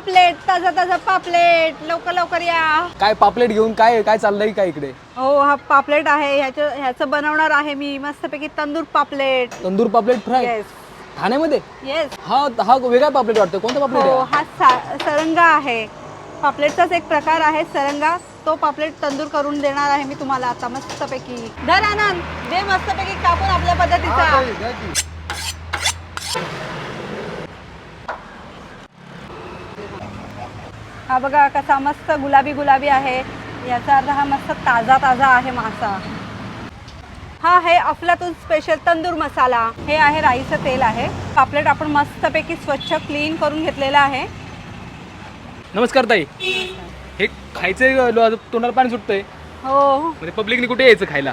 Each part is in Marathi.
पापलेट ताजा ताजा पापलेट. लवकर लवकर या. काय पापलेट घेऊन काय काय चाललंय काय इकडे? हो हा पापलेट आहे. ह्याचं ह्याचं बनवणार आहे मी. मस्तपैकी तंदूर पापलेट. तंदूर पापलेट फ्राय? येस ठाण्यामध्ये? येस हा हा वेगळा पापलेट वाटतं कोणता पापलेट हो आहे? हा सा सरंगा आहे. पापलेटचाच एक प्रकार आहे सरंगा. तो पापलेट तंदूर करून देणार आहे मी तुम्हाला आता मस्तपैकी. धर आनंद. दे मस्तपैकी कापून आपल्या पद्धतीचा. हा बघा कसा मस्त गुलाबी गुलाबी आहे. याचा अर्थ हा मस्त ताजा ताजा आहे मासा. हा आहे अफलातून स्पेशल तंदूर मसाला. हे आहे राईचं तेल आहे. पापलेट आपण मस्तपैकी स्वच्छ क्लीन करून घेतलेलं आहे. नमस्कार ताई. हे खायचं लो- तोंडाला पाणी सुटतंय. हो. म्हणजे पब्लिकने कुठे यायचं खायला?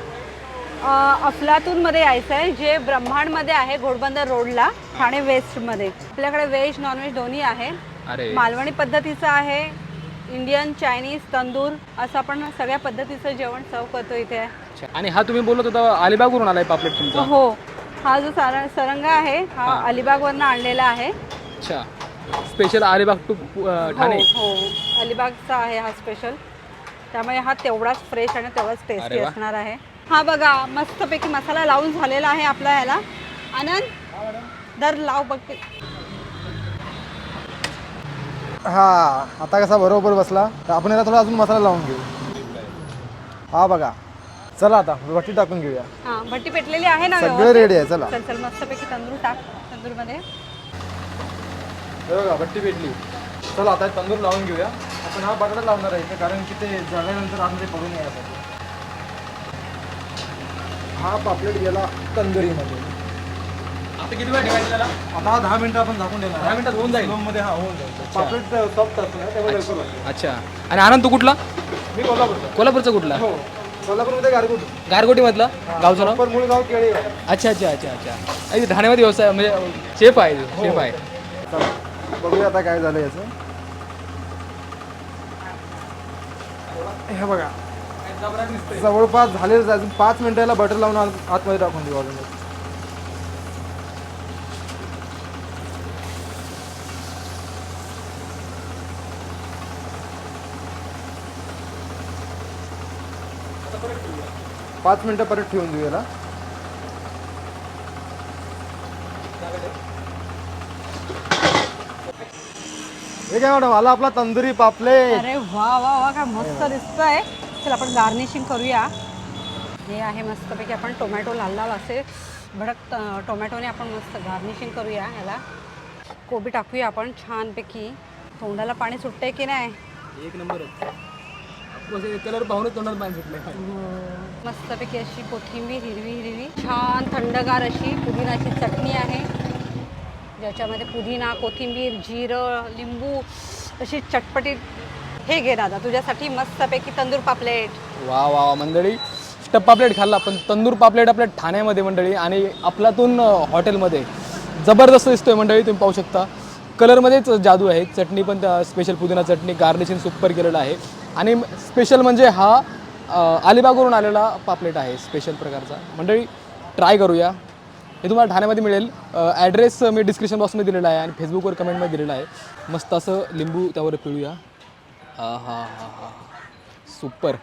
अफलातून मध्ये यायचं आहे जे ब्रह्मांडमध्ये आहे घोडबंदर रोडला ठाणे वेस्टमध्ये आपल्याकडे व्हेज नॉनव्हेज दोन्ही आहे. अरे. मालवणी पद्धतीचं आहे इंडियन चायनीज तंदूर असं आपण सगळ्या पद्धतीचं जेवण सर्व करतो इथे. अच्छा. आणि हा तुम्ही बोलत होता अलिबागवरून आलाय पापलेट तुमचा. हो. हा जो सारा सरंगा आहे हा हा. अलिबागवरनं आणलेला आहे. अच्छा. Special Alibag to um, Thane. हो हो. अलिबागचा आहे हा स्पेशल त्यामुळे हा तेवढाच फ्रेश आणि तेवढाच टेस्टी अरे वा. असणार आहे. हा बघा मस्तपैकी मसाला लावून झालेला आहे आपला ह्याला. आनंद दर लाव बघ. हा आता कसा बरोबर बसला तर आपण याला थोडा अजून मसाला लावून घेऊ. हा बघा. चला आता भट्टी टाकून घेऊया. हा भट्टी पेटलेली आहे ना सगळं व्यवस्थित? रेडी आहे चला. चल चल मस्तपैकी तंदूर टाक तंदूरमध्ये. हे बघा भट्टी पेटली. चला आता तंदूर लावून घेऊया. आपण हा बटाटा लावणार आहे इथे, कारण की ते जळल्यानंतर आतमध्ये पडून यायसाठी हा पापलेट गेला तंदुरीमध्ये. आता किती वेळ ठेवायचं त्याला? आता हा दहा मिनिटं आपण झाकून देणार. दहा मिनिटात होऊन जाईल? मध्ये हा होऊन जाईल. पापलेट सॉफ्ट असतो ना त्यामुळे लवकर होतं. अच्छा. आणि आनंद तू कुठला? मी कोल्हापूरचा. कोल्हापूरचा कुठला? हो. कोल्हापूरमध्ये गारगोट. गारगोटी मधला गावचं नाव? प्रॉपर मुळगाव केळीगाव अच्छा अच्छा अच्छा अच्छा. आणि ठाण्यामध्ये व्यवसाय म्हणजे शेफ आहे शेफ आहे. बघूया आता काय झालं याचं. हे बघा. जवळपास झाले अजून पाच मिनिटाला बटर लावून आत- आतमध्ये टाकून देऊ अजून. पाच मिनिटं परत ठेवून देऊ याला हे काय मॅडम आला आपला तंदुरी पापले अरे वा वा वा काय मस्त दिसतंय. चल आपण गार्निशिंग करूया. हे आहे मस्तपैकी आपण टोमॅटो लाल लाल असे भडक टोमॅटोने आपण मस्त गार्निशिंग करूया ह्याला कोबी टाकूया आपण छानपैकी. तोंडाला पाणी सुटतंय की नाही? एक नंबर कलर पाहूनच तोंडात पाणी सुटलंय. हो. मस्तपैकी अशी कोथिंबीर हिरवी हिरवी. छान थंडगार अशी पुदिनाची चटणी आहे. ज्याच्यामध्ये पुदिना कोथिंबीर जिरं लिंबू अशी चटपटीत हे घे दादा तुझ्यासाठी मस्तपैकी तंदूर पापलेट. वा वा वा मंडळी. स्टप पापलेट खाल्ला पण तंदूर पापलेट आपल्या ठाण्यामध्ये मंडळी आणि आपल्यातून हॉटेलमध्ये. जबरदस्त दिसतोय मंडळी तुम्ही पाहू शकता. कलरमध्येच जादू आहे. चटणी पण स्पेशल पुदिना चटणी गार्निशिंग सुपर केलेलं आहे. आणि स्पेशल म्हणजे हा अलिबागवरून आलेला पापलेट आहे स्पेशल प्रकारचा. मंडळी ट्राय करूया. हे तुम्हाला ठाण्यामध्ये मिळेल. ॲड्रेस मी डिस्क्रिप्शन बॉक्समध्ये दिलेला आहे आणि फेसबुकवर कमेंटमध्ये दिलेला आहे. मस्त असं लिंबू त्यावर पिळूया. हा हा हा हा. सुपर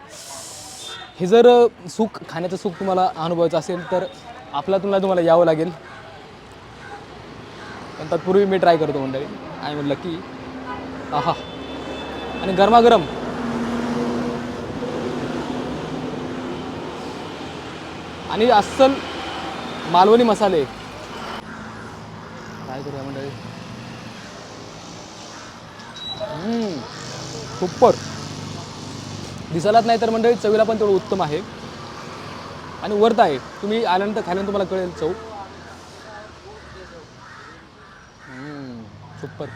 हे जर सुख खाण्याचं सुख तुम्हाला अनुभवायचं असेल तर आपला तुम्हाला तुम्हाला यावं लागेल. पण तत्पूर्वी मी ट्राय करतो मंडळी. आय म्हणलं की आहा. आणि गरमागरम. आणि अस्सल मालवणी मसाले. काय करूया मंडळी? हम्म, सुपर दिसायलाच नाही तर मंडळी चवीला पण तेवढं उत्तम आहे. आणि वर्थ आहे. तुम्ही आल्यानंतर खाल्यानंतर तुम्हाला कळेल चव. हम्म, सुपर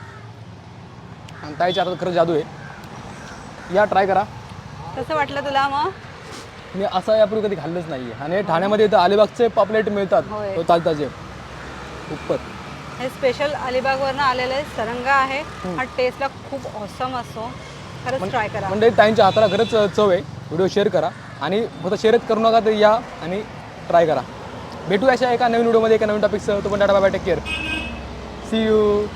आणि ताईच्या आता खरं जादू आहे. या ट्राय करा. कसं वाटलं तुला मग? मी असं यापूर्वी कधी खाल्लंच नाही आणि ठाण्यामध्ये इथं अलिबागचे पापलेट मिळतात. होय. तो ताजे सुपर हे स्पेशल अलिबागवरनं आलेलं आहे सरंगा आहे. हा टेस्टला खूप ऑसम असतो खरंच ट्राय करा. म्हणजे ताईंच्या हाताला खरंच चव आहे. व्हिडिओ शेअर करा. आणि फक्त शेअरच करू नका तर या आणि ट्राय करा. भेटू अशा एका नवीन व्हिडिओमध्ये एका नवीन टॉपिकसह तो पण tata bye take care see you